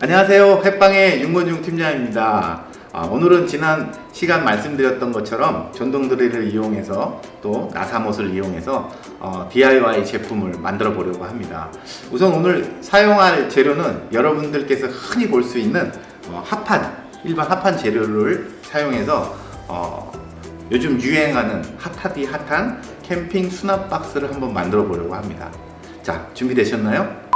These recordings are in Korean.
안녕하세요. 햇빵의 윤건중 팀장입니다. 아, 오늘은 지난 시간 말씀드렸던 것처럼 전동 드릴을 이용해서 또 나사못을 이용해서 어, DIY 제품을 만들어 보려고 합니다. 우선 오늘 사용할 재료는 여러분들께서 흔히 볼 수 있는 어, 합판, 일반 합판 재료를 사용해서 어, 요즘 유행하는 핫하디 핫한 캠핑 수납 박스를 한번 만들어 보려고 합니다. 자, 준비되셨나요?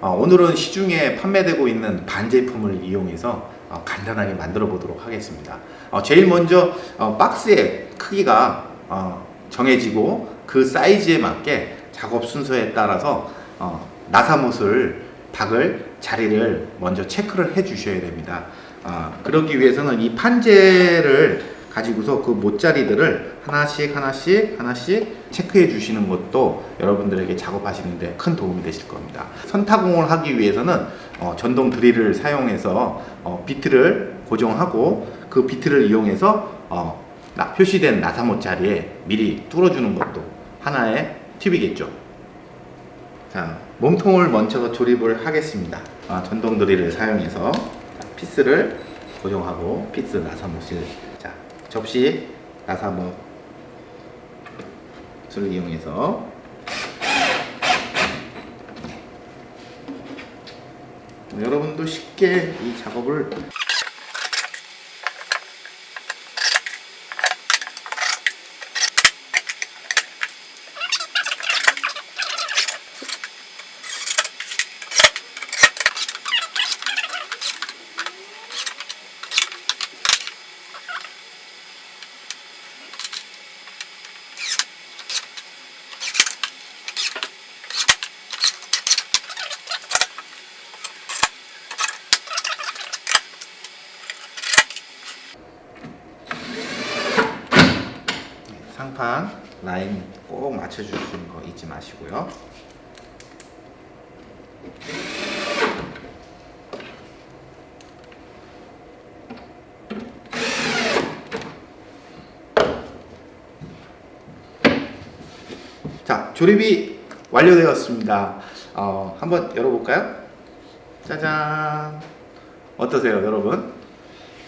어, 오늘은 시중에 판매되고 있는 반제품을 이용해서 어, 간단하게 만들어 보도록 하겠습니다. 어, 제일 먼저 어, 박스의 크기가 어, 정해지고 그 사이즈에 맞게 작업 순서에 따라서 어, 나사못을 박을 자리를 먼저 체크를 해 주셔야 됩니다. 아, 그러기 위해서는 이 판재를 가지고서 그 못자리들을 하나씩 하나씩 하나씩 체크해 주시는 것도 여러분들에게 작업하시는데 큰 도움이 되실 겁니다. 선타공을 하기 위해서는 어, 전동 드릴을 사용해서 어, 비트를 고정하고 그 비트를 이용해서 어, 나- 표시된 나사못 자리에 미리 뚫어주는 것도 하나의 팁이겠죠. 자, 몸통을 먼저 조립을 하겠습니다. 아, 전동 드릴을 사용해서 피스를 고정하고 피스 자 접시 나사못을 이용해서. 여러분도 쉽게 이 작업을 상판 라인 꼭 맞춰주시는 거 잊지 마시고요. 자, 조립이 완료되었습니다. 어, 한번 열어볼까요? 짜잔. 어떠세요, 여러분?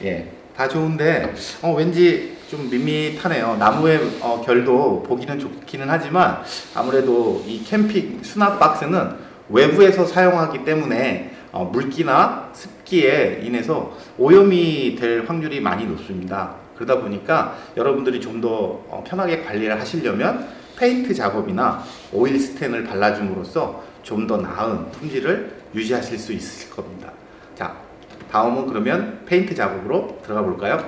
예, 다 좋은데 어, 왠지 좀 밋밋하네요. 나무의 어, 결도 보기는 좋기는 하지만 아무래도 이 캠핑 수납 박스는 외부에서 사용하기 때문에 어, 물기나 습기에 인해서 오염이 될 확률이 많이 높습니다. 그러다 보니까 여러분들이 좀더 어, 편하게 관리를 하시려면 페인트 작업이나 오일 스텐을 발라줌으로써 좀 더 나은 품질을 유지하실 수 있으실 겁니다. 자, 다음은 그러면 페인트 작업으로 들어가 볼까요?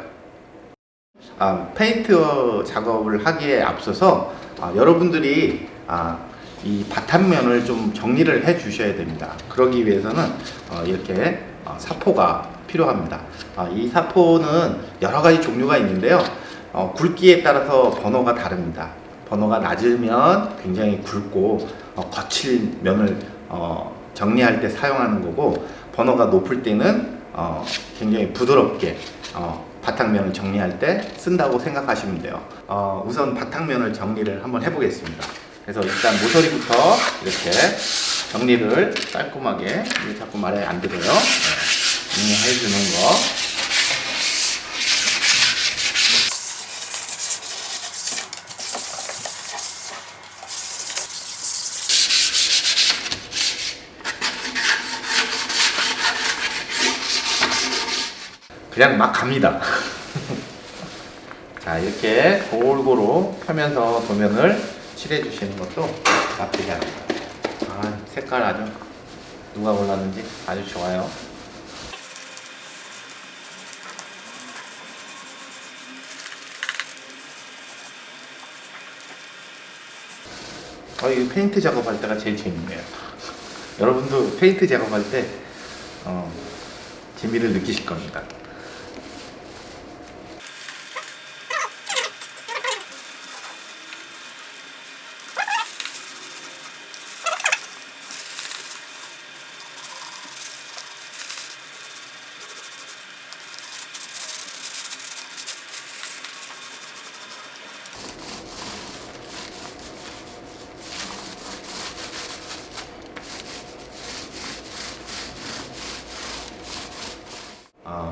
아, 페인트 작업을 하기에 앞서서 아, 여러분들이 아, 이 바탕면을 좀 정리를 해 주셔야 됩니다. 그러기 위해서는 어, 이렇게 어, 사포가 필요합니다. 아, 이 사포는 여러 가지 종류가 있는데요. 어, 굵기에 따라서 번호가 다릅니다. 번호가 낮으면 굉장히 굵고 어, 거칠 면을 어, 정리할 때 사용하는 거고 번호가 높을 때는 어, 굉장히 부드럽게 어, 바탕면을 정리할 때 쓴다고 생각하시면 돼요. 어, 우선 바탕면을 정리를 한번 해보겠습니다. 그래서 일단 모서리부터 이렇게 정리를 깔끔하게 자꾸 말에 안 들어요. 네, 정리해 주는 거. 그냥 막 갑니다. 자, 이렇게 골고루 펴면서 도면을 칠해 주시는 것도 나쁘지 않아요. 아, 색깔 아주 누가 골랐는지 아주 좋아요. 아, 이 페인트 작업할 때가 제일 재밌네요. 여러분도 페인트 작업할 때 어, 재미를 느끼실 겁니다.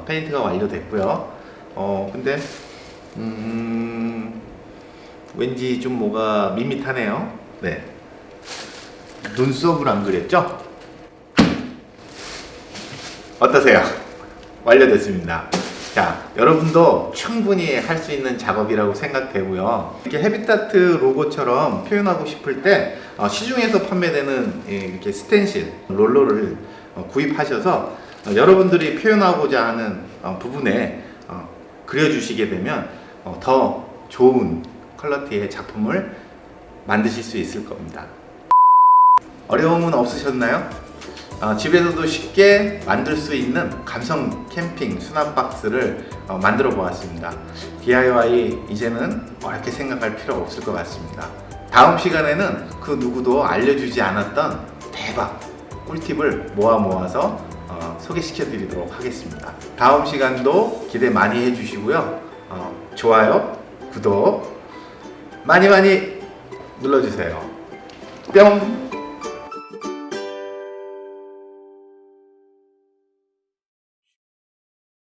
페인트가 완료됐고요. 어, 근데 음, 왠지 좀 뭐가 밋밋하네요. 네. 눈썹을 안 그렸죠? 어떠세요? 완료됐습니다. 자, 여러분도 충분히 할 수 있는 작업이라고 생각되고요. 이렇게 헤비타트 로고처럼 표현하고 싶을 때 어, 시중에서 판매되는 예, 이렇게 스텐실 롤러를 어, 구입하셔서 어, 여러분들이 표현하고자 하는 어, 부분에 어, 그려주시게 되면 어, 더 좋은 퀄러티의 작품을 만드실 수 있을 겁니다. 어려움은 없으셨나요? 어, 집에서도 쉽게 만들 수 있는 감성 캠핑 수납 박스를 어, 만들어 보았습니다. DIY 이제는 어렵게 생각할 필요 없을 것 같습니다. 다음 시간에는 그 누구도 알려주지 않았던 대박 꿀팁을 모아 모아서 어, 소개시켜 드리도록 하겠습니다. 다음 시간도 기대 많이 해주시고요. 어, 좋아요, 구독 많이 많이 눌러주세요. 뿅!